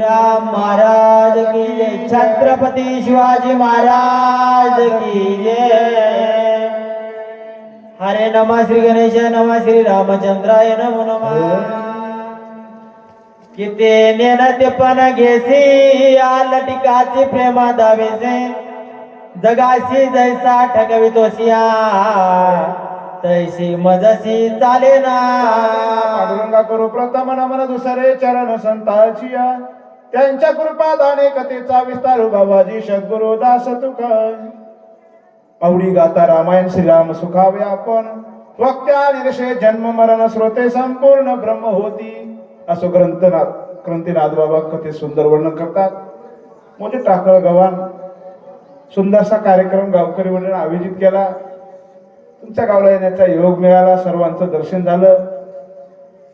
महाराज की जय। छत्रपती शिवाजी महाराज की जय। हरे नमा श्री गणेश नमा श्री रामचंद्राय नमो नमः। किती पण घेसी आल टिकाची प्रेमा दावेसे। जगाशी जैसा ठगवितोसिया तैसी मजसी चाले ना पांडुरंगा करू प्रथम नमन दुसरे चरण संताचिया त्यांच्या कृपादाने कथेचा विस्तार हो बाबाजी सद्गुरु दास आवडी गाता रामायण श्रीराम सुखावे आपण. वक्त्या निरशे जन्म मरण श्रोते संपूर्ण ब्रह्म होती. असो ग्रंथनाथ क्रांतीनाथ बाबा कथे सुंदर वर्णन करतात. म्हणजे टाकळ गव्हाण. सुंदरसा कार्यक्रम गावकरी मंडळ आयोजित केला. तुमच्या गावला येण्याचा योग मिळाला सर्वांचं दर्शन झालं.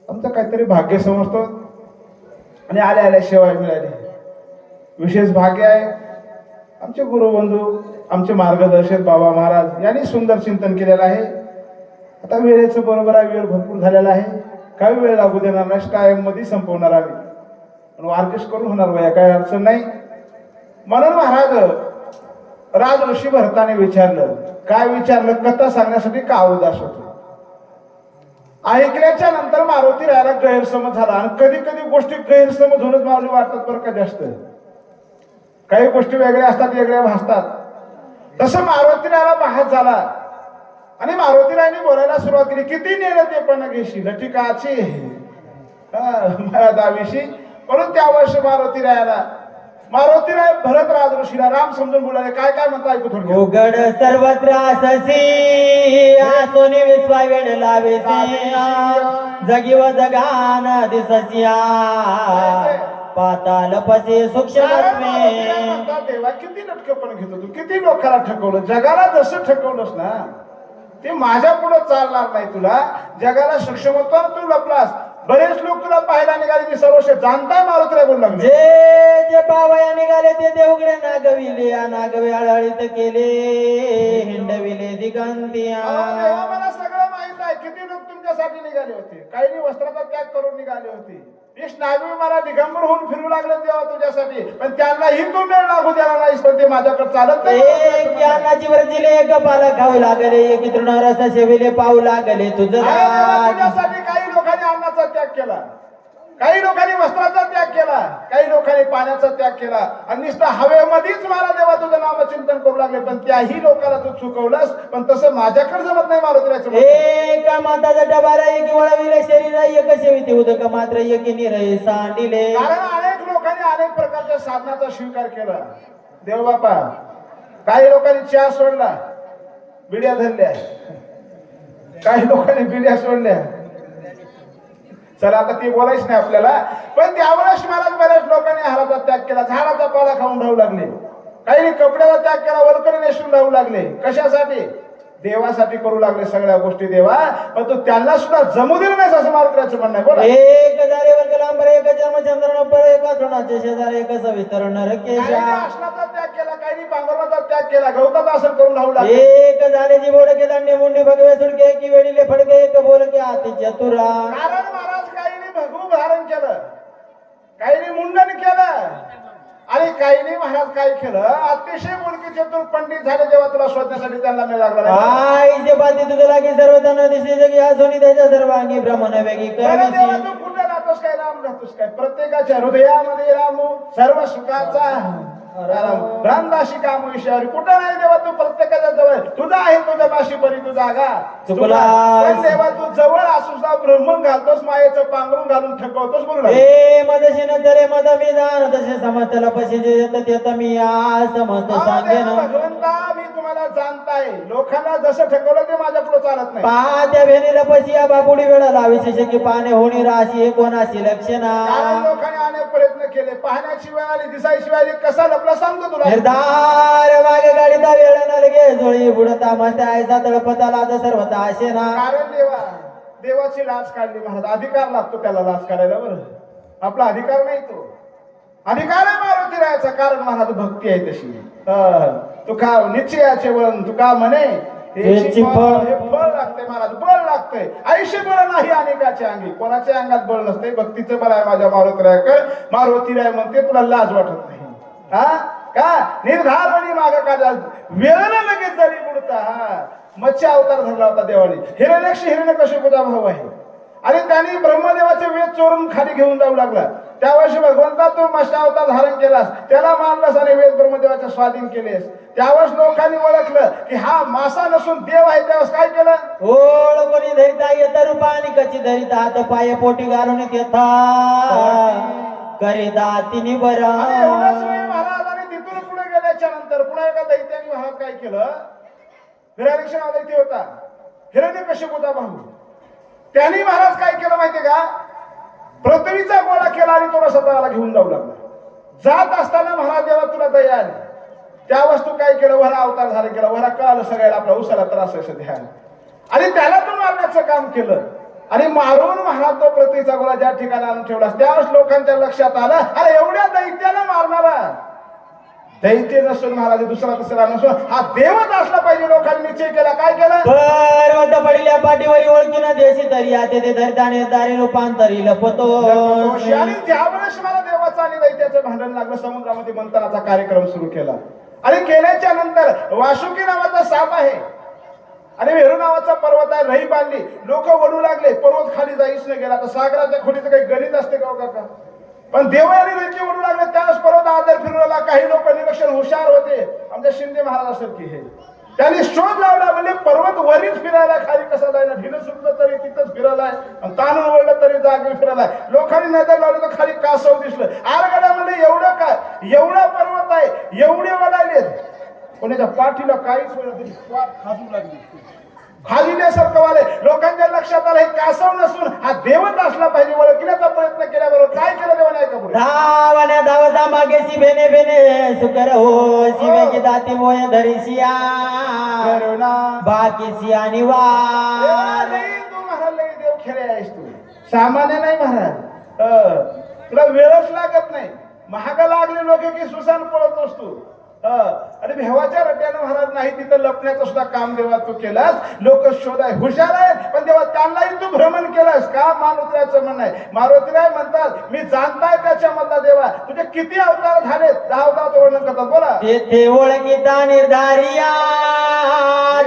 आमचं काहीतरी भाग्य समजतो आणि आल्या आल्या सेवा मिळाली. विशेष भाग्य आहे आमचे गुरुबंधू आमचे मार्गदर्शक बाबा महाराज यांनी सुंदर चिंतन केलेलं आहे. आता वेळेचं बरोबर आहे वेळ भरपूर झालेला आहे. काही वेळ लागू देणार नाही टाइममध्ये संपवणार आम्ही. पण वारकेश करून होणार बाया काही अडचण नाही. म्हणून महाराज राज ऋषी भरताने विचारलं काय विचारलं कथा सांगण्यासाठी का उदास होतो? ऐकल्याच्या नंतर मारुती राहायला गैरसमज झाला. आणि कधी कधी गोष्टी गैरसमज होणच मारुती वाटतात बरं का जास्त. काही गोष्टी वेगळ्या असतात वेगळ्या भासतात. तसं मारुती राहायला भास झाला. आणि मारुती रायने बोलायला सुरुवात केली किती नेलं ते पण घेशी लटिकाची. हा, दावीशी म्हणून त्या वर्षी मारुती रायाला मारुती राय भरत राज ऋषीला राम समजून बोलाले काय काय म्हणता ऐकू थोडं उघड सर्वत्र अससी आसोनी विश्वा वेड लावेसी जगीव जगान दिससिया. पाताल पसे सूक्ष्म देवा किती नटकपण घेतो तू किती लोकांना ठकवलं? जगाला जसं ठकवलंस ना ते माझ्या पुढे चालणार नाही तुला. जगाला सक्षम होतो ना तू लपलास. बरेच लोक तुला पाहायला निघाले की सर्वश जाणताय मारुतीला बोलू लागले. जे जे पावया निघाले ते देवगडे नागविले नागवे आळाळीत केले हिंडविले दिगंतिया. मला सगळं माहीत आहे. किती लोक तुमच्यासाठी निघाले होते? काही वस्त्राचा त्याग करून निघाले होते. नागवी मला दिगंबर होऊन फिरू लागले देवा तुझ्यासाठी. पण त्यांनाही तू मेळ लागू द्यायला नाहीस पण ते माझ्याकडे चालत नाही. एक वरजिले एक पाला खाऊ लागले एक तृणरस सेविले पाऊ लागले तुझं. तुझ्यासाठी काही लोकांनी अन्नाचा त्याग केला. काही लोकांनी वस्त्राचा त्याग केला काही लोकांनी पाण्याचा त्याग केला. आणि नुसतं हवेमध्येच मला देवा तुझं नामचिंतन करू लागले पण त्याही लोकांना तू चुकवलंस पण तसं माझ्याकडे जमत नाही मारुतीराचं एक माताचा डबारा एक वळविले शरीर एक सेविते उदक मात्र एक निरय सांडिले. कारण अनेक लोकांनी अनेक प्रकारच्या साधनाचा स्वीकार केला. देव बापा काही लोकांनी चहा सोडला बिड्या धरल्या. काही लोकांनी बिड्या सोडल्या. चला आता ते बोलायच नाही आपल्याला. पण त्यावेळेस महाराज बऱ्याच लोकांनी आहाराचा त्याग केला. झाडाचा पाला खाऊन राहू लागले. काही कपड्याचा त्याग केला वलकरी नेसून राहू लागले. कशासाठी? देवासाठी करू लागले सगळ्या गोष्टी देवा. पण तू त्यांना सुद्धा जमू दिलं नाही असं मारुतीचं म्हणणं बोला. एक जारे वर्ग लांबर एक जन्मचंद्र पर एक तृणाचे शेजार एक सविस्तर आसनाचा त्याग केला काही पांघरणाचा त्याग केला. गवताचा आसन करून राहू लागले. एक झालेची बोडके दांडे मुंडी भगवे सुडके की वेडीले फडके एक बोलके हाती चतुरा. कारण महाराज काहींनी भगू धारण केलं काहींनी मुंडन केलं. आणि काहींनी महाराज काय केलं? अतिशय मुलगी चतुर पंडित झाले जेव्हा तुला शोधण्यासाठी त्यांना मिळ लागला जे बाती तुझं लागी सर्व धन दिसे जगी सोनी त्याच्या सर्वांगी भ्रमण वेगी तू कुठे राहतोस काय? राम राहतोस काय? प्रत्येकाच्या हृदयामध्ये रामू सर्व सुखाचा. राम रामदाशी काम विषयावर कुठं नाही देवा तू प्रत्येकाच्या जवळ? तुझा आहे तुझ्या बाशी परी तू जागा. चुकलास. पण देवा तू जवळ असून सुद्धा ब्रह्मन घालतोस मायेचं पांघरून घालून ठकवतोस बोलू लागला. हे मदशी नजरे मद मी जाण तसे समजला पशी तेत मी या समस्त हा भगवंता मी तुम्हाला जाणताय. लोकांना जसं ठकवलं ते माझ्या पुढे चालत नाही. पाहत्या भेनीला पशी या बाबुडी वेळा लावी की पाने होणी राशी हे कोणाशी लक्षणा लोकांनी अनेक प्रयत्न केले. दिसायची वेळ आली कसा लपला सांगतो तुला. निर्धार मागे गाडीचा वेळ न लगे जोळी बुडता मस्त्या आयसा तळपता लाज सर्वता आशेना कारण देवा देवाची लाच काढली महाराज. अधिकार लागतो त्याला लाच काढायला बरं. आपला अधिकार नाही तो. अधिकार आहे मारुती राहायचा कारण महाराज भक्ती आहे तशी. अं, तू का निश्चयाचे वळण तू का म्हणे? हे फळ लागते महाराज बळ लागतंय. आयुष्य बळ नाही अनेकाच्या अंगी. कोणाच्या अंगात बळ नसते भक्तीचं बळ आहे माझ्या मारुतीरायकर मारुतीराय म्हणते तुला लाज वाटत नाही. हा? का? निर्धारपणे माग का वेळानं लगेच जरी बुडता हा. मच्छी अवतार धरला होता देवाने. हिरण्यक्ष हिरण्य कश्यपूचा भाऊ आहे? आणि त्यांनी ब्रह्मदेवाचे वेद चोरून खाली घेऊन जाऊ लागला. त्यावेळेस भगवंता तू मशा अवतार धारण केलास. त्याला मारलास आणि वेद ब्रह्मदेवाच्या स्वाधीन केलेस. त्यावेळेस लोकांनी ओळखलं की हा मासा नसून देव आहे त्यावेळेस काय केलं? ओळ कोणी धरिता येत रूपा आणि कची धरिता? हात पाय पोटी घालून तेथा करीदा तिने बरा. आणि तिथून पुढे गेल्याच्यानंतर पुन्हा एका दैत्याने महाराज काय केलं? हिरण्यक्ष नाव दैत्य होता. हिरण्य कश्यप होता भाऊ त्यांनी महाराज काय केलं माहितीये का? पृथ्वीचा गोळा केला आणि तो स्वतःला घेऊन जाऊ लागला. जात असताना महाराज देवा तुला दया आली. त्या वस्तू काय केलं? वरा अवतार झाला केला. वरा कळालं सगळ्याला आपला उसाला त्रास असं ध्यान आणि त्याला पण मारण्याचं काम केलं. आणि मारून महाराज तो पृथ्वीचा गोळा ज्या ठिकाणी आणून ठेवला त्यावेळेस लोकांच्या लक्षात आलं अरे एवढ्या दैत्याला मारणारा. दैत्य नसून महाराज दुसरा तिसरा नसून हा देवच असला पाहिजे लोकांनी निश्चय केला. काय केलं? पर्वत पडल्या पाठीवरी ओळखीन देशी तरी आते ते धरताने दारे रूपांतरी लपतो. आणि त्यावेळेस मला देवाचं आणि दैत्याचं भांडण लागलं समुद्रामध्ये मंथनाचा कार्यक्रम सुरू केला. आणि केल्याच्यानंतर वासुकी नावाचा साप आहे. आणि वेरू नावाचा पर्वत आहे रही बांधली. लोक वडू लागले. पर्वत खाली जाईच नाही गेला. तर सागराच्या खोलीचं काही गणित असते का हो काका? पण देव आणि दैत्य वडू लागले. त्यावेळेस पर्वत आदर फिरवला काही लोक निरक्षण हुशार होते. आमच्या शिंदे महाराजासारखी हे. त्यांनी शोध लावला. म्हणजे पर्वत वरीच फिरायला खाली कसा जायला? ढिलं सुटलं तरी तिथंच फिरलाय ताण वळलं तरी जागी फिरलाय लोकांनी नजर लावली तर खाली कासव दिसलं. आरगड्यामध्ये एवढं काय? एवढा पर्वत आहे. एवढे वडायलेत कोणाच्या पाठीला काहीच वेळ तरी खाजू लागली. खाजिल्यासारखं वाले लोकांच्या लक्षात आलं हे कासव नसून हा देवच असला पाहिजे ओळखण्याचा प्रयत्न केल्याबरोबर काय केलं देवाने ऐका पुढे धावण्या धावता मागे शिबेने बेने सुकर हो शिवेची दाती मोय धरिसिया करुणा. बाकी देवा नाही, तू महाराज लई देव खेळे आहेस तू. सामान्य नाही महाराज. तुला वेळच लागत नाही. महागा लागले लोक की सुसान पळतोस तू. अं, आणि भेवाच्या रट्यानं महाराज नाही तिथं लपण्याचं सुद्धा काम देवा तू केलास. लोक शोध आहे हुशार आहे पण देवा त्यांनाही तू भ्रमण केलास. का मारुतीराचं म्हणणं आहे मारुतीराय म्हणतात मी जाणताय त्याच्यामधला देवा. तुझे किती अवतार झाले दहा अवताराचं वर्णन करतात. बोला. तेथे ओळखीता निर्धारिया.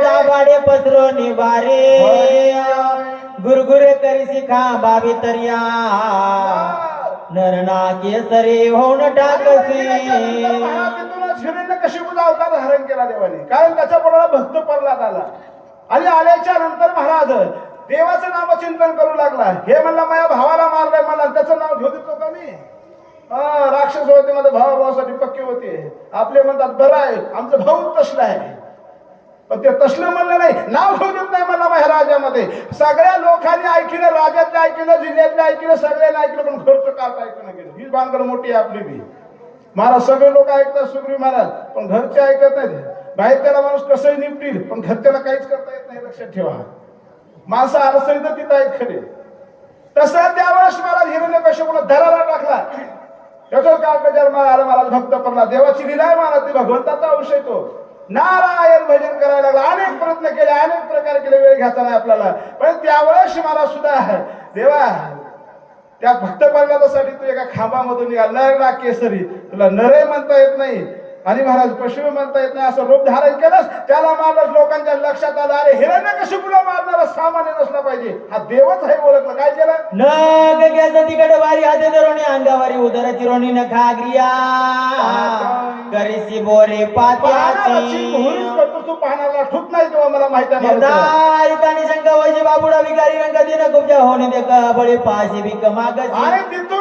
दाबाडे पसरो निवारे. गुरगुरे करी शिखा बाबी तरिया. नरना केसरी होऊन टाकसी. हिरण्य कशिपूचा अवतार धारण केला देवाने? कारण त्याच्या पोराला भक्त प्रल्हाद आला. आणि आल्याच्यानंतर महाराज देवाचं नाम चिंतन करू लागला. हे म्हणला माझ्या भावाला मारलंय मला त्याचं नाव घेऊ देतो का मी? राक्षस होते माझ्या भावा भावासाठी पक्के होते. आपले म्हणतात बरं आहे आमचं भाऊ तसलं आहे. पण ते तसलं म्हणलं नाही नाव घेऊ देत नाही मला माझ्या राजामध्ये सगळ्या लोकांनी ऐकलं राजातल्या ऐकलं जिल्ह्यातल्या ऐकलं सगळ्यांना ऐकलं पण घरचं काल ऐकलं गेलं? ही बांगड मोठी आहे आपली बी. महाराज सगळे लोक ऐकतात सुग्री महाराज पण घरचे ऐकत नाहीत. बाहेर त्याला माणूस कसंही निपटील पण घरच्याला काहीच करता येत नाही लक्षात ठेवा. माणसं अडचणी तर तिथं आहेत खरे. तसं त्यावेळेस महाराज हिरण्य कशामुळे धराला टाकला. त्याचा काळ जन्म आला महाराज भक्त पडला. देवाची लिलाय आहे महाराज ती भगवंताचा अंश येतो नारायण भजन करायला लागला. अनेक प्रयत्न केले अनेक प्रकार केले वेळ घ्यायचा नाही आपल्याला. पण त्यावेळेस महाराज सुद्धा देवा त्या भक्त पर्वतासाठी तू एका खांबामधून निघाल. नर ना केसरी. तुला नरे म्हणता येत नाही. आणि महाराज पशु म्हणता येत नाही असं रूप धारण केलंस त्याला मारलं लोकांच्या लक्षात आलं अरे हिरण्य कशिपूला मारणारा सामान्य नसला पाहिजे. हा देवच आहे ओळखलं. काय केलं? नग घ्यायचं तिकड वारी हाते धरोणी अंगावारी उदर चिरोणी न खाग्रिया करीसी बोरे पात्याची. तू पाहणारा ठूक नाही तेव्हा मला माहिती शंक वैशी बाबुडा विकारी रंग दिन कुब्जा होणे ते बळे पाशी बिक आणि मागसी तिथून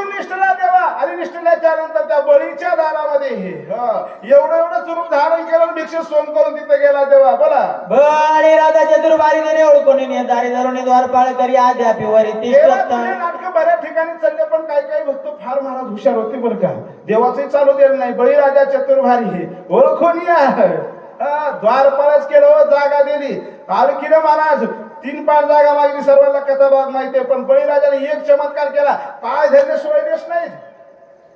देवा आणि निष्ठल्याच्या नंतर त्या बळीच्या दारामध्ये एवढं एवढं स्वरूप धारण केलं भिक्ष सोन करून तिथे गेला देवा बोला. बळे राधा चतुर्बारी देणे ओळखून दारी धरोणी द्वारपाळ करी आद्यापी वरी देवा तिष्ठत तुझे नाटक बऱ्याच ठिकाणी चालले पण काही काही भक्त फार महाराज हुशार होते बरं का. देवाचंही चालू दिलं नाही. बळीराजा चतुर्भारी हे. ओळखून या. द्वारपाळच केलं जागा दिली. आलखीनं महाराज तीन पाच जागा मागली सर्वांना कथा भाग माहितीये पण बळीराजाने एक चमत्कार केला. पाय धरले सोय देश नाहीत.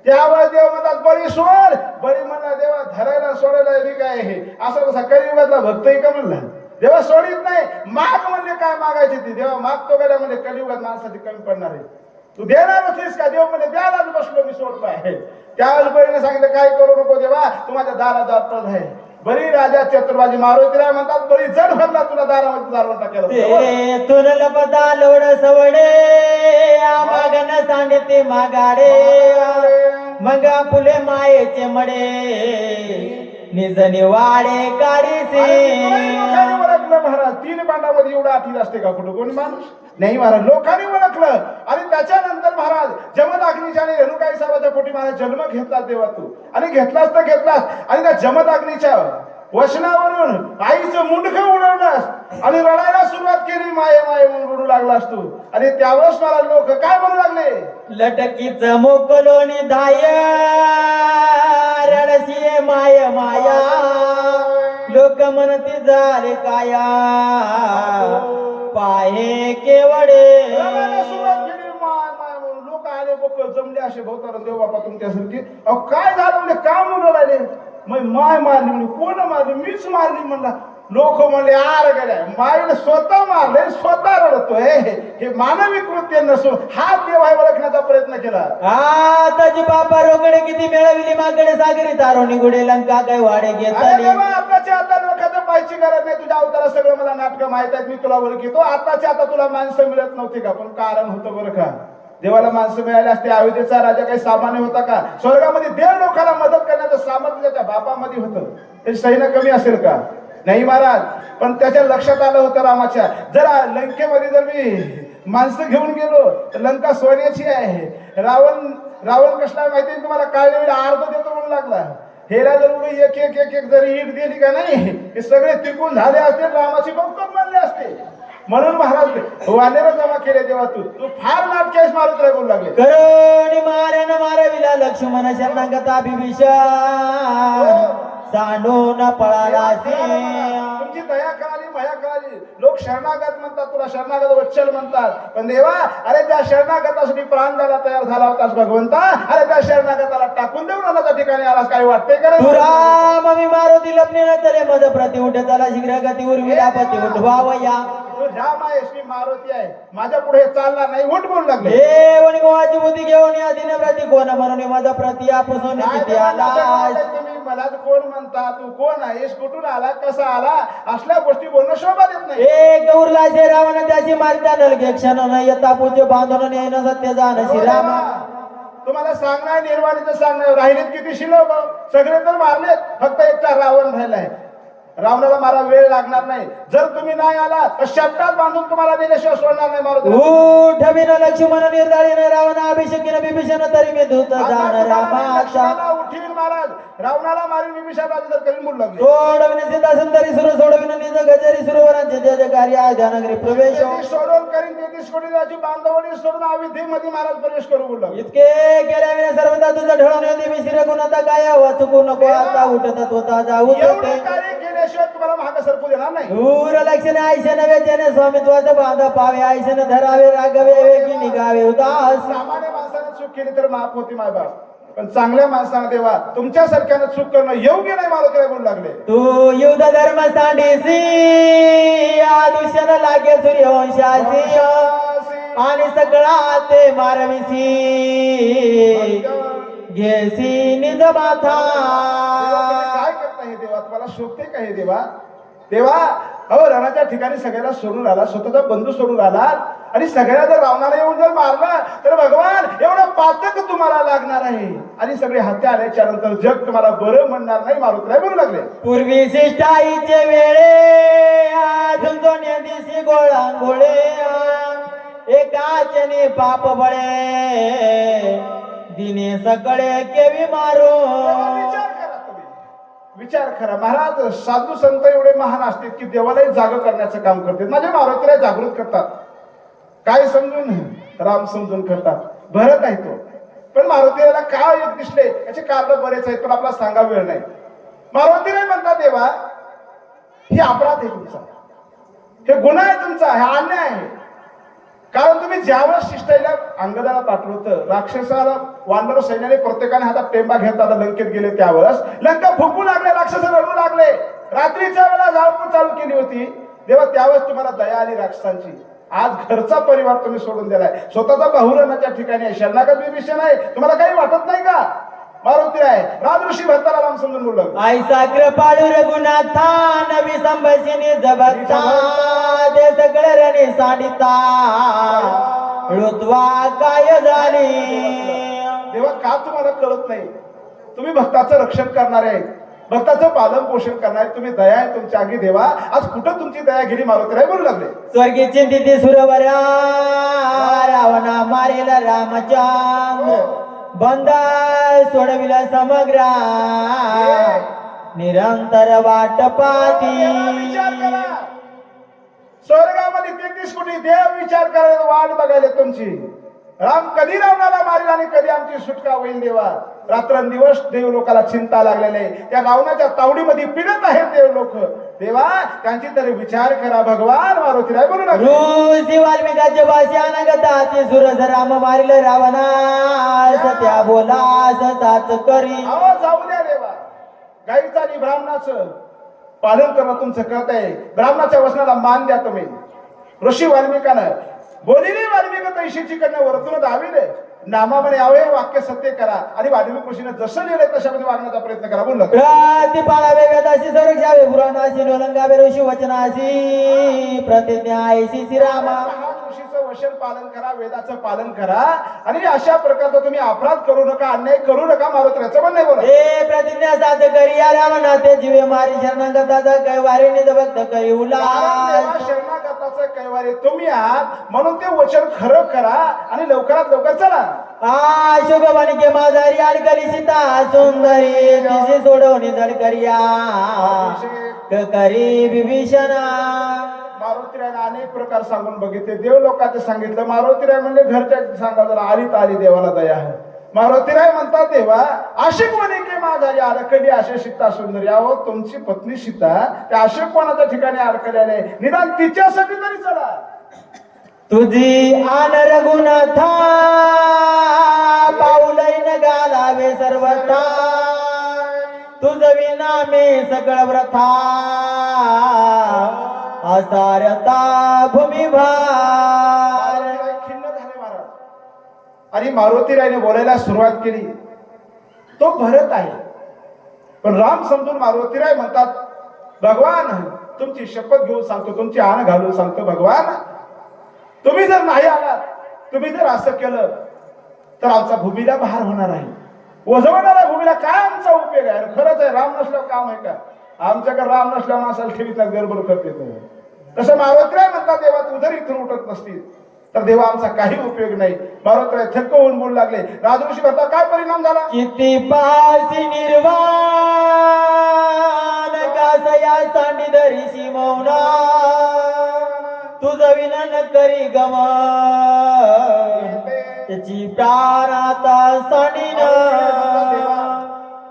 त्यावेळेस देव म्हणतात बळी सोड. बळी म्हणला देवा धरायला सोडायला बी काय हे असं कसा कलियुगातला भक्तही का म्हणला. देवा सोडित नाही. माग म्हणले काय मागायचे ते? देवा मागतो गड्या म्हणजे कलियुगात माणसाची कमी पडणार आहे. तू देणार नसेस का? देव म्हणजे द्यायलाच बसलो मी सोडतो आहे त्यावेळेस बळीने सांगितलं काय करू नको देवा तू माझ्या दारा दारपद आहे. बरी राजा चतुर्बाजी मारुतीला म्हणतात बरी जड भरला तुला दारामध्ये दारवण टाकेला लोड सवडे मागन सांडते मागाडे मग फुले मायेचे मडे निजनी वाडे काढीसे. ओळखलं महाराज? तीन बांडामध्ये एवढा आठील असते का कुठं? कोण माणूस? नाही महाराज लोकांनी ओळखलं. आणि त्याच्यानंतर महाराज जमत अग्नीच्या आणि रेणुकाई साहेबाच्या पोटी महाराज जन्म घेतला तेव्हा तू. आणि घेतलास तर घेतलास आणि त्या जमत अग्नीच्या वचनावरून आईचं मुंडकं उडवलास आणि रडायला सुरुवात केली माये माये म्हणून रडू लागलास तू. आणि त्यावेळेस मला लोक काय म्हणू लागले? लटकीच मोकलोनी धाय रडसिये माय माया. लोक म्हणते झाले काया. पाहे केवडे रडायला सुरुवात केली माय माय म्हणून. लोक आले बघ जमले असे भोवतारण देव बापा तुमच्यासारखे. अहो काय झालं म्हणजे का म्हणून राहिले मग माय मारली म्हणजे कोण मारली? मीच मारली म्हणला. लोक म्हणले आर गेल्या माईने स्वतः मारले स्वतः रडतोय. हे मानवी कृत्य नसून हा देव आहे ओळखण्याचा प्रयत्न केला. आताची बापा रोकडे किती मिळविली मागडे सागरी तारोणी गुडे लंका काय वाडे देवा आताच्या आता लोकांचं पाहिजे गरज नाही. तुझ्या अवतारा सगळं मला नाटकं माहीत आहेत मी तुला ओळखीतो आताच्या आता तुला माणसं मिळत नव्हती का? पण कारण होतं बरं का? देवाला माणसं मिळाली असते अयोध्येचा राजा काही सामान्य होता का? स्वर्गामध्ये देव लोकांना मदत करण्याचं सामर्थ्य त्याच्या बापामध्ये होतं. ते सैन्य कमी असेल का? नाही महाराज पण त्याच्या लक्षात आलं होतं रामाच्या. जरा लंकेमध्ये जर मी माणसं घेऊन गेलो तर लंका सोन्याची आहे. रावण रावण कसला माहिती तुम्हाला? काळले अर्ध देतो म्हणून लागला. हेला जर उभी एक एक एक एक जरी ईट दिली का नाही हे सगळे तिकून झाले असते रामाची गौतम बनले असते. म्हणून महाराज वानेर जमा केले तेव्हा तू. तू फार नाटकेस मारुत रे बोलू लागले. करोणी मारन मारविला लक्ष्मण शरणागता बिभीषण सांडून पळाला तुमची दया कळाली मया कळाली लोक शरणागत म्हणतात तुला शरणागत वत्सल म्हणतात. पण देवा अरे त्या शरणागतासाठी प्राण द्यायला तयार झाला होतास भगवंता. अरे त्या शरणागताला टाकून देऊन रानाच्या ठिकाणी आलास काही वाटते का तू? राम मी मारुती लपणे न चले मज प्रति उठ चला शीघ्र गती उर्मिला पती उठवावया. तू राम आहेस मी मारुती आहे माझ्या पुढे हे चालणार नाही उठ बोलू लागले. देवणी गोवाची बुद्धी घेऊन या दिन प्रती कोण म्हणून माझा प्रति आपुसून किती आला? तुम्ही? मला कोण म्हणता? तू कोण आहेस? कुठून आला? कसा आला? असल्या गोष्टी बोलणं शोभा देत नाही. एक उरला शे रावण त्याची मारत्या नलगे क्षण न येता पूज्य बांधून नेन सत्य जाण श्रीराम तुम्हाला सांगणार निर्वाणीचं सांगणार राहिलेत किती शिलोक सगळे तर मारलेत फक्त एकटा रावण राहिलाय. रावणाला मारा वेळ लागणार नाही. जर तुम्ही नाही आला तर शब्दात बांधून तुम्हाला दिल्याशिवाय सोडणार नाही मारुती उठविन लक्ष्मण निर्दाळीन रावण अभिषेकीन बिभीषण तरी मी दूत जाण रामाचा लक्ष्मणाला उठील महाराज. रावणाला मारीन विभीषण राजे जर करीन लागले. सोडविन सीता सुंदरी सुर सोडविन निज गजरी सुरवरांचे जय जयकारी आद्यानगरी प्रवेश तेहतीस सोडून करीन तेहतीस कोटी राजी बांधवडी सोडून अविधीमध्ये महाराज प्रवेश करू बोलू लागले इतके केल्याविना सर्वदा तुझं ढळून येते मी गुणाता काय चुकू नको आता उठत होता जाऊ एवढं ते कार्य केल्याशिवाय तुम्हाला महाग सरकू देणार नाही. दूर लक्षण आयशन वेचन स्वामित्वाचं बांध पावे आयशन धरावे रागवे वेगी निघावे उदास. सामान्य माणसाने चूक केली तर माफ होती मायबाप पण चांगल्या माणसानं देवा तुमच्यासारख्यानं चूक करणं योग्य नाही मला काय बोलू लागले. तू युद्ध धर्म सांडीसी आदुष्यन लागे सूर्यवंशासी. आणि सगळा ते मारविसी घेसी निज माथा. काय करता हे देवा? तुम्हाला शोभते का हे देवा? देवा अहो रणाच्या ठिकाणी सगळ्याला सोडून आला स्वतःचा बंधू सोडून आला आणि सगळ्या जर रावणाला येऊन जर मारलं तर भगवान एवढं पातक तुम्हाला लागणार आहे. आणि सगळे हत्या आल्याच्यानंतर जग तुम्हाला बरं म्हणणार नाही मारुत नाही म्हणू लागले. पूर्वी शिष्टाईचे वेळे अजून दोन्ही दिवशी गोळा गोळे एकाचने पाप बळे दिने सगळे केवी मारो विचार करा महाराज साधू संत एवढे महान असतील की देवालाही जाग करण्याचं काम करतात माझ्या मारुतीला जागृत करतात. काय समजून राम समजून करतात. भरत आहे तो. पण मारुतीला काय येत दिसले? याचे कारण बरेच आहेत पण आपला सांगा वेळ नाही. मारुतीने म्हणतात देवा हे अपराध आहे तुमचा. हे गुन्हा आहे तुमचा हे अन्याय आहे. कारण तुम्ही ज्यावेळेस शिष्टाईला अंगदाला पाठवलं होतं राक्षसाला वानर सैन्याने प्रत्येकाने हातात टेंबा घेतला होता लंकेत गेले त्यावेळेस लंका फुकू लागले राक्षस रडू लागले. रात्रीच्या वेळेला जाळपूर चालू केली होती. तेव्हा त्यावेळेस तुम्हाला दया आली राक्षसांची. आज घरचा परिवार तुम्ही सोडून दिलाय. स्वतःचा बहुरण त्या ठिकाणी. शरणागत विभीषण आहे तुम्हाला काही वाटत नाही का? मारुती आहे राजऋषी भरताला राम समजून बोललं आईसा कृपाळू रघुनाथा नवी संभाषणी जबकता ते सगळे रणी साडिता. ऋत्वा काय झाली? तेव्हा का तुम्हाला कळत नाही? तुम्ही भक्ताचं रक्षण करणारे आहेत भक्ताचं पालन पोषण करणारे तुम्ही दया आहे तुमच्या आगी देवा. आज कुठं तुमची दया गेली मारुती राय बोलू लागले. स्वर्गी चिंतिती सुरवरा रावणा मारेला रामचंद्र बंदा सोडविला समग्र निरंतर वाट पाती स्वर्गामध्ये तेहतीस कोटी देव विचार करायला वाट बघायला तुमची. राम कधी रावणाला मारेल आणि कधी आमची सुटका होईल देवा. रात्रंदिवस देव लोकाला चिंता लागलेले. त्या रावणाच्या तावडीमध्ये पिडत आहेत देव लोक देवा त्यांची तरी विचार करा भगवान मारुती राय बोलू लागले ऋषी वाल्मिकाचे भाषण गता ते सुरस राम मारिल रावणा सत्या बोला सताच करी. जाऊ द्या देवा. गाईचं आणि ब्राह्मणाचं पालन करणं तुमचं करत आहे. ब्राह्मणाच्या वचनाला मान द्या तुम्ही. ऋषी वाल्मिकानं बोलिली वाल्मिक तैशीची कडनं वरतून दाविले. नामामध्ये यावे वाक्य सत्य करा. आणि वाल्मिक ऋषीनं जसं लिहिलंय तशामध्ये वागण्याचा प्रयत्न करा. बोललं प्रतिपाळा वेगदाशी संरक्षावे पुराणाशी नोलंगावे ऋषी वचनाशी प्रतिज्ञा ऐशी श्रीरामा. ऋषीचं वचन पालन करा वेदाचं पालन करा. आणि अशा प्रकारचा तुम्ही अपराध करू नका अन्याय करू नका मारुत्राचं पण नाही बोला हे प्रतिज्ञा साध करी या रावणा ते जीवे मारी शरणागताचा कैवारी निज भक्त करी उल्हास शरणागताचं कैवारी तुम्ही आहात. म्हणून ते वचन खरं करा आणि लवकरात लवकर चला. आ शुभवाणी माझारी अडकली सीता सुंदरी तिची सोडवणी जडकरिया करी विभीषणा. मारुतीरायने अनेक प्रकार सांगून बघितले. देव लोकांचे सांगितलं. मारुतीराय म्हणजे घरच्या सांगा जरा आली तर आली देवाला दया आहे. मारुतीराय म्हणतात देवा आशिक म्हणे की माझारी अडकली अशा सीता सुंदरी. अहो तुमची पत्नी सीता त्या आशिकपणाच्या ठिकाणी अडकलेले निदान तिच्यासाठी तरी चला. तुझी आन रघुनाथा पाऊलैन गालावे सर्वथा. तुझ विना मे सगळ व्रथा. असारता भूमिभार. खिन्न झाले महाराज. आणि मारुतीरायने बोलायला सुरुवात केली. तो भरत आहे. पण राम समजून मारुती राय म्हणतात भगवान तुमची शपथ घेऊन सांगतो तुमची आण घालून सांगतो भगवान. तुम्ही जर नाही आलात तुम्ही जर असं केलं तर आमचा भूमीला भार होणार आहे. वजवणाऱ्या भूमीला काय आमचा उपयोग आहे? आणि खरंच आहे राम नसल्यावर काम आहे का? आमच्याकडे राम नसल्या माणसाला ठेवीचा गडबड करते तो. तसं मारुतीराय म्हणतात देवा तू जर इथून उठत नसतील तर देवा आमचा काही उपयोग नाही. मारुतीराय थक्क होऊन बोलू लागले. राजऋषी भरता काय परिणाम झाला? किती पासी निर्वाण कासया सांडी धरीशी मौना. तुझ विनन करी गवा त्याची प्राणाता सांडीन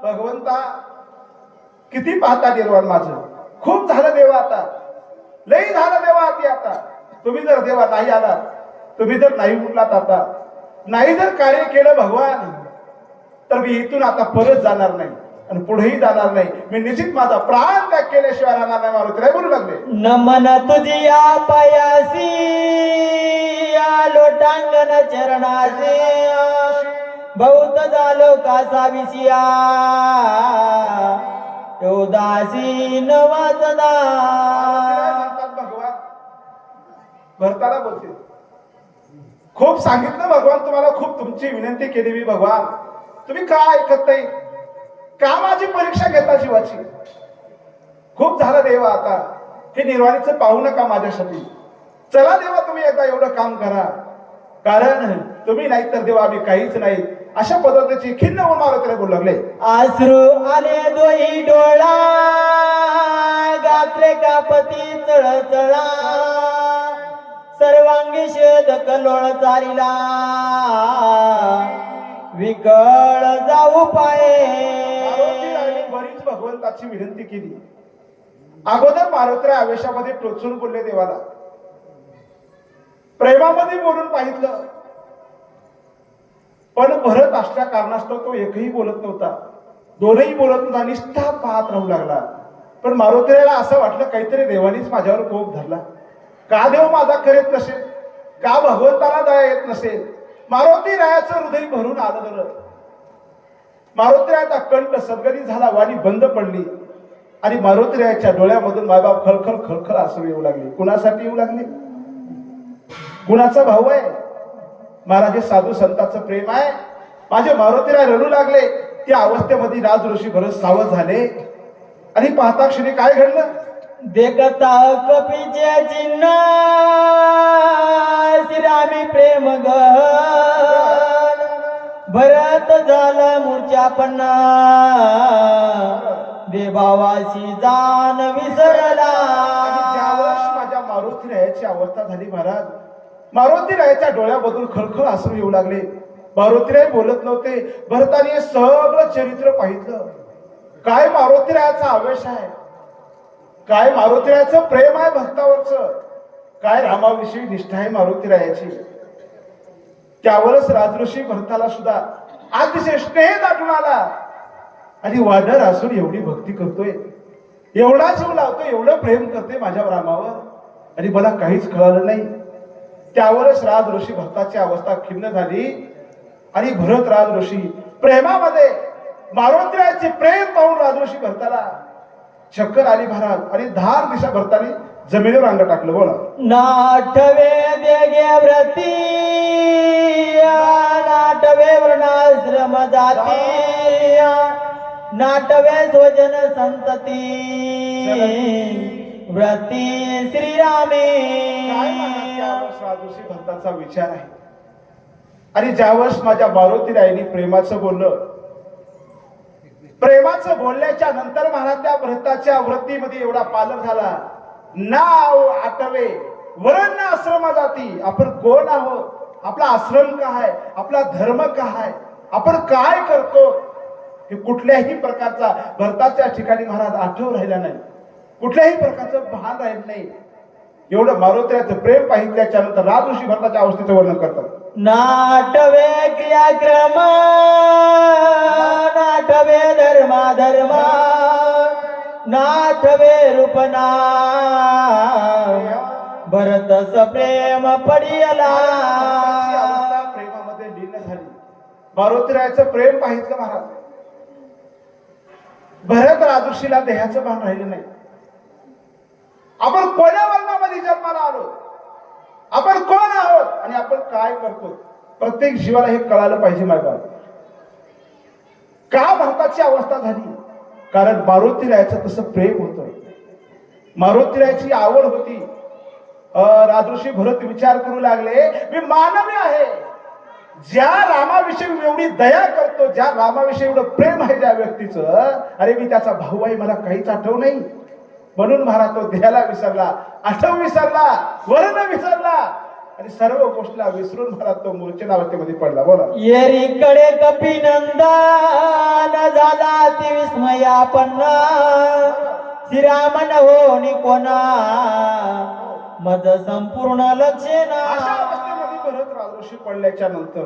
भगवंता किती पाहता निर्वाण माझं? खूप झालं देवा आता. लई झालं देवा आती आता. तुम्ही जर देवा नाही आलात तुम्ही जर नाही उठलात आता. नाही जर कार्य केलं भगवान तर मी इथून आता परत जाणार नाही. आणि पुढेही जाणार नाही. मी निश्चित माझा प्राण त्याग केल्याशिवाय राहणार नाही मारुती. बोलू लागले. नमन तुझी या पायासी आलो टांगण चरणाचे बहुत झालो कासा विसिया उदासी न भगवान भरताला बोलते. खूप सांगितलं भगवान तुम्हाला खूप तुमची विनंती केली मी भगवान. तुम्ही का ऐकत नाही? का माझी परीक्षा घेता जीवाची. खूप झालं देवा आता. हे निर्वाणीचं पाहू नका माझ्यासाठी. चला देवा तुम्ही एकदा एवढं काम करा. कारण तुम्ही नाही तर देवा आम्ही काहीच नाही. अशा पद्धतीची खिन्न होऊन मला बोलू लागले. आसरू आले दोही डोळा गात्रे कापती चळचळा. सर्वांगी शेद कलोळ चारिला. विकळ जाऊ पाय. पाये बरीच भगवंताची विनंती केली. अगोदर मारुतीराय आवेशामध्ये टोचून बोलले देवाला. प्रेमामध्ये बोलून पाहितलं. पण भरत असल्या कारणास्तव तो एकही बोलत नव्हता. दोनही बोलत नव्हता निष्ठा पाहत राहू लागला. पण मारुतीला असं वाटलं काहीतरी देवानीच माझ्यावर कोप धरला. का देव माझा करत नसेल? का भगवंताला दया येत नसेल? मारुती रायाचं हृदय भरून आलं मारुतीरायाचा कंठ सदगती झाला वाणी बंद पडली. आणि मारुती डोळ्यामधून मायबाप खळखळ खळखळ असं येऊ लागले. कुणासाठी येऊ लागले? कुणाचा भाऊ आहे? महाराज साधू संतांचं प्रेम आहे. माझे मारुतीराय रडू लागले. त्या अवस्थेमध्ये राज ऋषी भरत सावध झाले. आणि पाहता क्षणी काय घडलं? देखता कपीचे चिन्ह श्रीरामी प्रेम ग. भरत झाला मूळच्या पन्ना देवावाशी जाण विसरला. माझ्या मारुती रायाची अवस्था झाली महाराज मारुती रायाच्या डोळ्यामधून खळखळ आसरू येऊ लागले. मारुती राय बोलत नव्हते भरताने हे सगळं चरित्र पाहिलं. काय मारुती रायाचा आवेश आहे? काय मारुती रायाचं प्रेम आहे भक्तावरचं? काय रामाविषयी निष्ठा आहे मारुती रायाची? त्यावरच राजऋषी भरताला सुद्धा अतिशय स्नेह दाटून आला. आणि वानर असून एवढी भक्ती करतोय. एवढा जीव लावतोय एवढं प्रेम करते माझ्या रामावर. आणि मला काहीच कळालं नाही. त्यावरच राज ऋषी भक्ताची अवस्था खिन्न झाली. आणि भरत राज ऋषी प्रेमामध्ये मारोत्र्याचे प्रेम पाहून राजऋषी भरताला चक्कर आली महाराज आणि धार दिशा भरताने जमिनीवर अंग टाकलं बोला. नाटवे देगे व्रती नाटवे वर्णाश्रम जाती नाटवे स्वजन संतती. व्रती श्रीरामे. राजऋषी भक्ताचा विचार आहे? आणि ज्यावेळेस माझ्या मारुती रायनी प्रेमाचं बोललं प्रेमाचं बोलल्याच्या नंतर महाराज त्या व्रताच्या वृत्तीमध्ये एवढा पालक झाला. नाव आटवे वरण आश्रमा जाती. आपण कोण आहोत आपला आश्रम काय? आपला धर्म काय? आपण काय करतो? हे कुठल्याही प्रकारचा भरताच्या ठिकाणी महाराज आठव राहिला नाही. कुठल्याही प्रकारचं भान राहिलं नाही. एवढं मारुत्र्याचं प्रेम पाहिजे त्याच्यानंतर राजऋषी भरताच्या अवस्थेचं वर्णन करतात. नाटवे क्रियाक्रम नाटवे धर्मा धर्मा नाटवे रूपना. भरत प्रेम पडियला. प्रेमामध्ये लीन झाली. मारुतीरायाचं प्रेम पाहितलं महाराज. भरत राजऋषीला देहाचं भान राहिलं नाही. आपण कोण्या वर्णामध्ये जन्माला आलो? आपण कोण आहोत? आणि आपण काय करतो? प्रत्येक जीवाला हे कळालं पाहिजे माझ्या का भारताची अवस्था झाली? कारण मारुतीरायाचं तसं प्रेम होतं. मारुतीरायाची आवड होती. राजृषी राजऋषी भरत विचार करू लागले मी मानवी आहे. ज्या रामाविषयी एवढी दया करतो ज्या रामाविषयी एवढं प्रेम आहे ज्या व्यक्तीचं अरे मी त्याचा भाऊ आहे मला काहीच आठव नाही. म्हणून महाराज तो देहाला विसरला आठव विसरला वर्ण विसरला. आणि सर्व गोष्टीला विसरून महाराज तो मूर्छनावस्थेमध्ये पडला. बोला. येरीकडे कपी नंदन झाला ती विस्मयापन्न श्रीरामन हो निकोना मज संपूर्ण लक्ष अशा अवस्थेमध्ये राजऋषी पडल्याच्या नंतर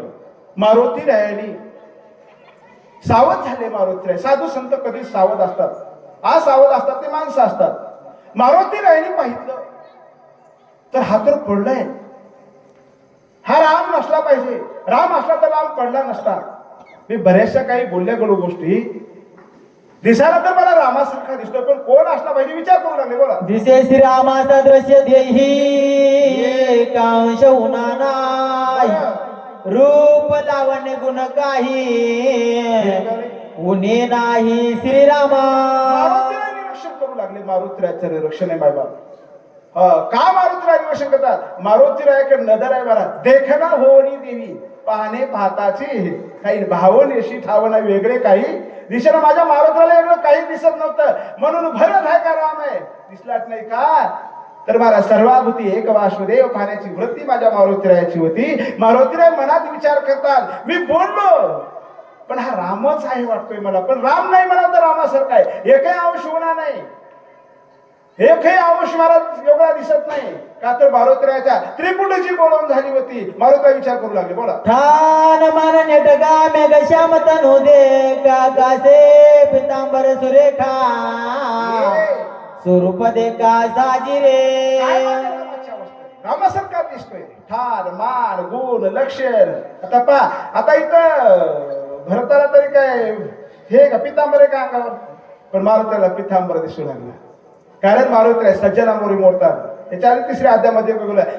मारुती रायानी सावध झाले मारुती राय साधू संत कधी सावध असतात. आ सावध असतात ते माणसं असतात. मारुती रायानी पाहितलं. तर हा तर पडलाय. हा राम नसला पाहिजे. राम असला तर राम पडला नसता. मी बऱ्याचशा काही बोलल्या गेलो गोष्टी. दिसायला तर मला रामासारखा दिसतोय पण कोण असला पाहिजे विचार करू लागले बोला. दिसे श्रीरामा सदृश्य देही कांश उना नाही. रूप लावण्य गुण काही. उने नाही श्रीरामा. मारुतीला निरीक्षण करू लागले. मारुतीरायचं निरीक्षण आहे बाबा का मारुतीराय निरीक्षण करतात? मारुतीरायकडे नदर आहे मला. देखना होनी देवी. पाहणे पाहताची काही भावन यशी ठावना वेगळे काही. दिशेनं माझ्या मारुतीला वेगळं काही दिसत नव्हतं. म्हणून भरत आहे का राम आहे? दिसलाच नाही का? तर मला सर्वाभूती एक वासुदेव पाहण्याची वृत्ती माझ्या मारुतीरायाची होती. मारुतीराय मनात विचार करतात मी बोललो. पण हा रामच आहे वाटतोय मला. पण राम नाही मला तर रामासारखा आहे. एकही अंश होणार नाही. एकही अंश मला एवढा दिसत नाही. का तर मारुतीरायाच्या त्रिपुटीची बोलवून झाली होती. मारुतीला विचार करू लागले. बोला. ठाण मान नेटगा मेघ श्याम तनु दे काकासे पितांबर सुरेखा. स्वरूप देखा साजी रे? रामासारखा दिसतोय. ठार मान गुण लक्षण. आता पा आता इथं भरताला तरी काय हे का पितांबरे आहे का? अंगावर पण मारुतीला पितांबर दिसू लागला कारण मारुती सज्जना मोरी मोडतात. याच्या तिसऱ्या अध्यामध्ये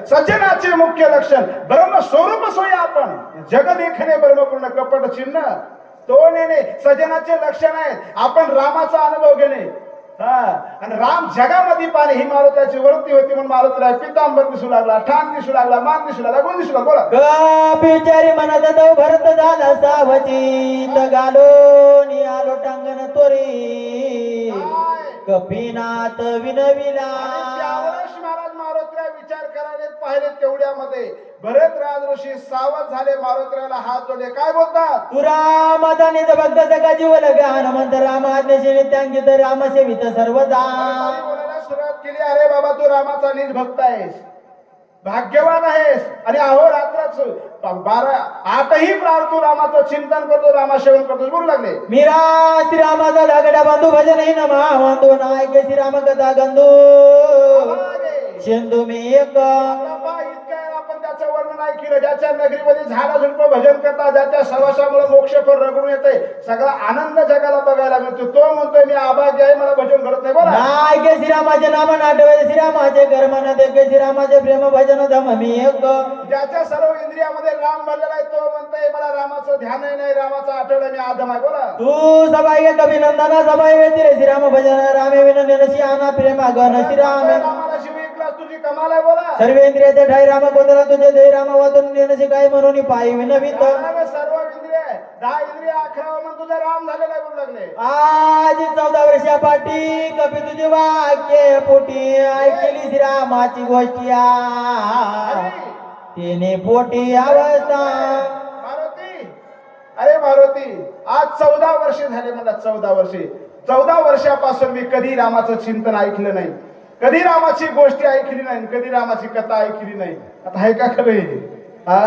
सज्जनाचे मुख्य लक्षण ब्रह्म स्वरूप सोय आपण. जग देखणे ब्रह्मपूर्ण कपट चिन्ह. तो नेणे सज्जनाचे लक्षण आहेत. आपण रामाचा अनुभव घेणे. हा. आणि राम जगामध्ये पाणी ही मारुतीची वृत्ती होती म्हणून मारुतीला पितांबर दिसू लागला ठाण दिसू लागला मान दिसू लागला गुण दिसू लागला. बोला. बिचारी म्हणत तो भरत झाला सावचित घालो नि आलो टांगण तोरी. कपिनाथ विनविला. विचार करायला पाहिले तेवढ्यामध्ये. भरत राज ऋषी सावध झाले मारुतीला हात जोडले. काय बोलतात? तू रामदाने भक्त सका जीव लग हनुमंत राम आज्ञेशी नित्यांकित राम सर्वदा बोलायला सुरुवात केली. अरे बाबा तू रामाचा नीट भक्त आहेस. भाग्यवान आहेस. आणि अहोरात्रच बारा आठही प्रार तू रामाचं चिंतन करतो रामासेवन करतो. बोलू लागले. मीरा श्रीरामाचा धागडा बांधू भजन ही नमा बांधू नायक श्रीराम कथा गंधू शेंदू मी एक. आपण त्याचं वर्णन ऐकलं. ज्याच्या नगरीमध्ये झाडा झुडप भजन करतात ज्याच्या सवासामुळे मोक्ष फळ रगडून येते सगळा आनंद जगाला बघायला मिळतो. तो म्हणतोय मी आभाग्य आहे मला भजन घडत नाही. श्रीरामाचे नाम श्रीरामाचे श्रीरामाचे प्रेम भजन धम मी एक. ज्याच्या सर्व इंद्रियामध्ये राम भरलेला आहे तो म्हणतोय मला रामाचं ध्यान नाही रामाचा आठवडा मी आदम आहे. बोला तू सबाई कभिनंदना सबाई वेती श्रीराम भजन रामे विनंदन श्याना प्रेम गण श्रीराम रामाला शिव तुझी कमाल आहे बोला. सर्वेंद्रियाचे ठाई राम कोंदरा तुझे दे राम वाचून नेनशी काय म्हणून पायी विनवित सर्व इंद्रिय दहा इंद्रिय अकरा म्हणून तुझं राम झालेला आहे बोलू लागले आज चौदा वर्षा पाठी कपी तुझे वाक्य पोटी ऐकली श्रीरामाची गोष्टी. तिने पोटी अवस्था. मारुती! अरे मारुती! आज चौदा वर्षे झाले मला चौदा वर्षे. चौदा वर्षापासून मी कधी रामाचं चिंतन ऐकलं नाही. कधी रामाची गोष्टी ऐकली नाही कधी रामाची कथा ऐकली नाही. आता आहे का खरं हा?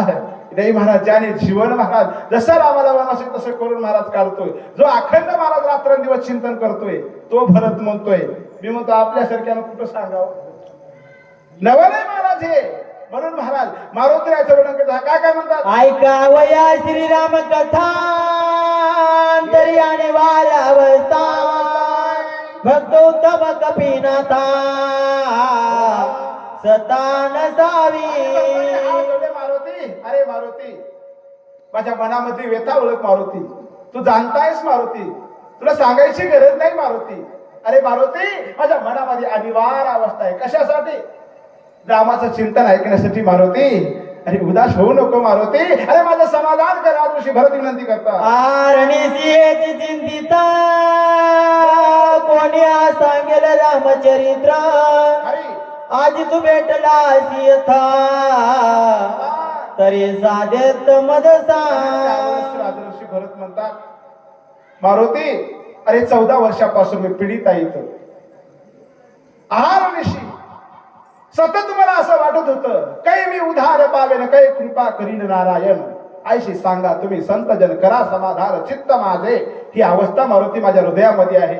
नाही महाराज ज्याने जीवन महाराज. जसं रामाला वनवासी तसं करून महाराज काढतोय. जो अखंड महाराज रात्रंदिवस चिंतन करतोय तो भरत म्हणतोय. मी म्हणतो आपल्यासारख्यानं कुठं सांगावं? नवं महाराज हे. म्हणून महाराज मारुतीराचं वर्णन कथा काय काय म्हणतात? ऐकावया श्रीराम कथा तरी आणि वार अवस्था भक्तोत्तम कपिनाथा सता नसावी मारुती अरे मारुती माझ्या मनामध्ये व्यथा ओळख मारुती. तू जाणतायस मारुती तुला सांगायची गरज नाही मारुती. अरे मारुती माझ्या मनामध्ये अनिवार्य अवस्था आहे. कशासाठी? रामाचं चिंतन ऐकण्यासाठी मारुती. अरे उदास होऊ नको मारुती. अरे माझं समाधान कर ऋषी भरत विनंती करता आरणी सिंहेची चिंतिता कोणी सांगेल रामचरित्र? आज तू भेटला यथा तरी साधेत मदसा त्यावेळेस राजर्षी भरत म्हणतात मारुती अरे चौदा वर्षापासून मी पीडित आहे इथं. आहार निशी सतत मला असं वाटत होतं काही मी उधार पावेन काही कृपा करीन नारायण. आयशी सांगा तुम्ही संत जन करा समाधान चित्त माझे. ही अवस्था मारुती माझ्या हृदयामध्ये आहे.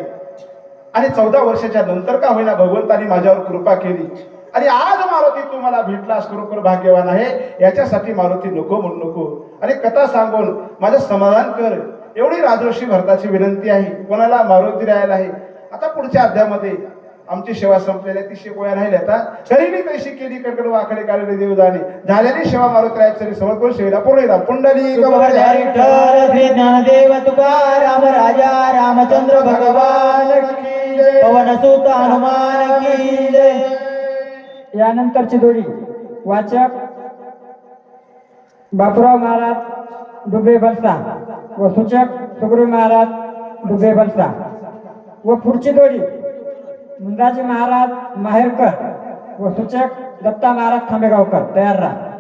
आणि चौदा वर्षाच्या नंतर का होईना भगवंतानी माझ्यावर कृपा केली. आणि आज मारुती तू मला भेटलास खरोखर भाग्यवान आहे. याच्यासाठी मारुती नको म्हणू नको. आणि कथा सांगून माझं समाधान कर. एवढी राजर्षी भरताची विनंती आहे. कोणाला मारुती राहायला आहे? आता पुढच्या अध्यामध्ये आमची सेवा संपलेली आहे ती शिकवायला राहिली आता. तरी मी केली कडकड वाकडे काढले देवदाने. झालेली सेवा मारुती राहायची समर्पण सेवेला पूर्ण येतात? पुंडली ज्ञानदेव तुकाराम राजा रामचंद्र भगवान. पवन सुत हनुमान की जय. यानंतरची जोडी वाचक बापूराव महाराज डुबे बलसा. व सूचक सुखरू महाराज डुबे बलसा. व पुढची जोडी मुंदाजी महाराज माहेरकर व सूचक दत्ता महाराज खांबेगावकर तयार राहा.